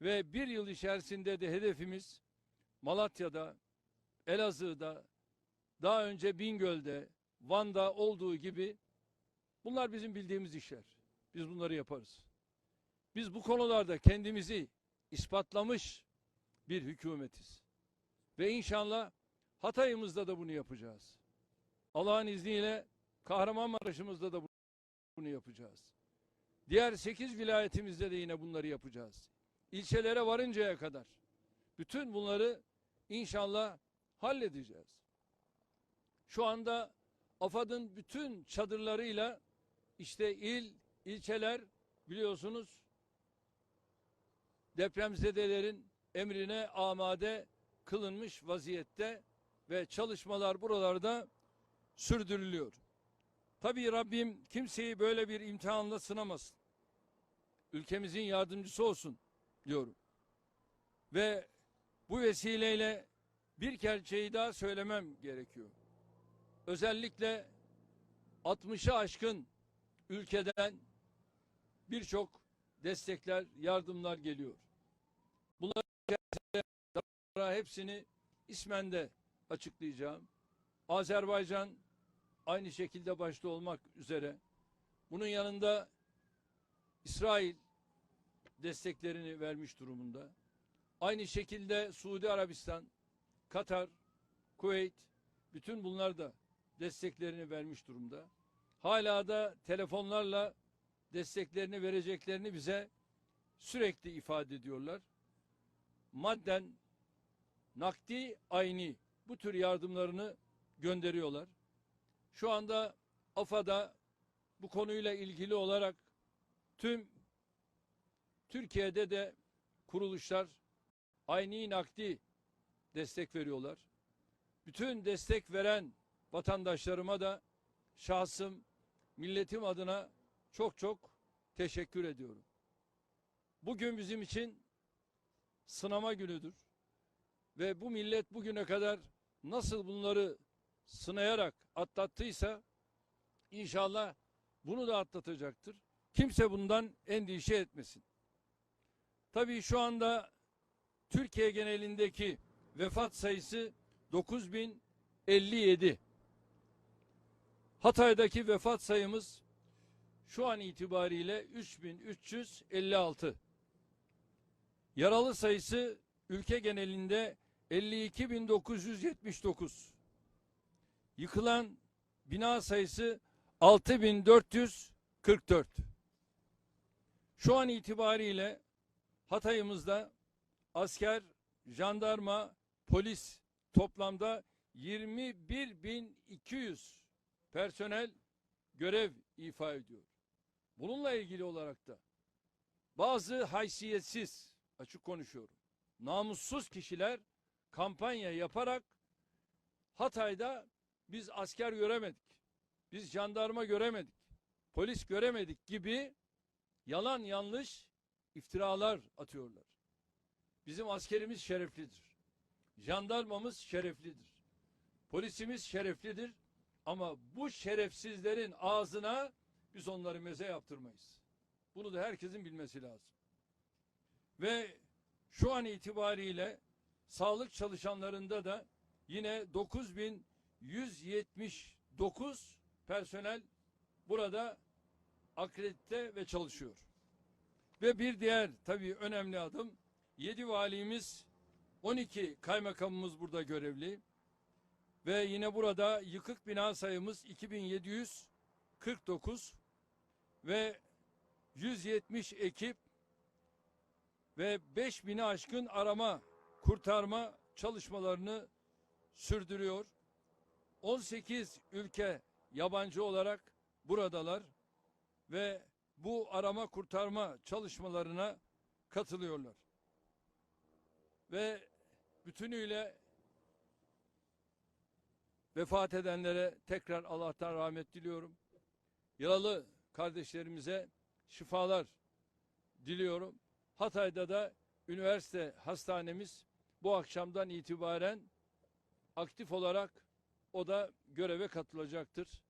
Ve bir yıl içerisinde de hedefimiz Malatya'da, Elazığ'da, daha önce Bingöl'de, Van'da olduğu gibi bunlar bizim bildiğimiz işler. Biz bunları yaparız. Biz bu konularda kendimizi ispatlamış bir hükümetiz. Ve inşallah Hatay'ımızda da bunu yapacağız. Allah'ın izniyle Kahramanmaraş'ımızda da bunu yapacağız. Diğer sekiz vilayetimizde de yine bunları yapacağız. İlçelere varıncaya kadar. Bütün bunları inşallah halledeceğiz. Şu anda AFAD'ın bütün çadırlarıyla işte il, ilçeler biliyorsunuz depremzedelerin emrine amade kılınmış vaziyette ve çalışmalar buralarda sürdürülüyor. Tabii Rabbim kimseyi böyle bir imtihanla sınamasın. Ülkemizin yardımcısı olsun diyorum. Ve bu vesileyle bir gerçeği daha söylemem gerekiyor. Özellikle 60'ı aşkın ülkeden birçok destekler, yardımlar geliyor. Bunların hepsini ismen de açıklayacağım. Azerbaycan aynı şekilde başta olmak üzere. Bunun yanında İsrail desteklerini vermiş durumunda. Aynı şekilde Suudi Arabistan, Katar, Kuveyt bütün bunlar da desteklerini vermiş durumda. Hala da telefonlarla desteklerini vereceklerini bize sürekli ifade ediyorlar. Madden nakdi ayni bu tür yardımlarını gönderiyorlar. Şu anda AFA'da bu konuyla ilgili olarak tüm Türkiye'de de kuruluşlar ayni nakdi destek veriyorlar. Bütün destek veren vatandaşlarıma da şahsım, milletim adına çok çok teşekkür ediyorum. Bugün bizim için sınama günüdür. Ve bu millet bugüne kadar nasıl bunları sınayarak atlattıysa inşallah bunu da atlatacaktır. Kimse bundan endişe etmesin. Tabii şu anda Türkiye genelindeki vefat sayısı 9057. Hatay'daki vefat sayımız şu an itibariyle 3356. Yaralı sayısı ülke genelinde 52.979. Yıkılan bina sayısı 6444. Şu an itibariyle Hatay'ımızda asker, jandarma, polis toplamda 21.200 personel görev ifa ediyor. Bununla ilgili olarak da bazı haysiyetsiz, açık konuşuyorum, namussuz kişiler kampanya yaparak Hatay'da biz asker göremedik, biz jandarma göremedik, polis göremedik gibi yalan yanlış iftiralar atıyorlar. Bizim askerimiz şereflidir. Jandarmamız şereflidir. Polisimiz şereflidir. Ama bu şerefsizlerin ağzına biz onları meze yaptırmayız. Bunu da herkesin bilmesi lazım. Ve şu an itibariyle sağlık çalışanlarında da yine 9179 personel burada akredite ve çalışıyor. Ve bir diğer tabii önemli adım 7 valimiz 12 kaymakamımız burada görevli. Ve yine burada yıkık bina sayımız 2749 ve 170 ekip ve 5000'i aşkın arama kurtarma çalışmalarını sürdürüyor. 18 ülke yabancı olarak buradalar ve arama kurtarma çalışmalarına katılıyorlar. Ve bütünüyle vefat edenlere tekrar Allah'tan rahmet diliyorum. Yaralı kardeşlerimize şifalar diliyorum. Hatay'da da üniversite hastanemiz bu akşamdan itibaren aktif olarak o da göreve katılacaktır.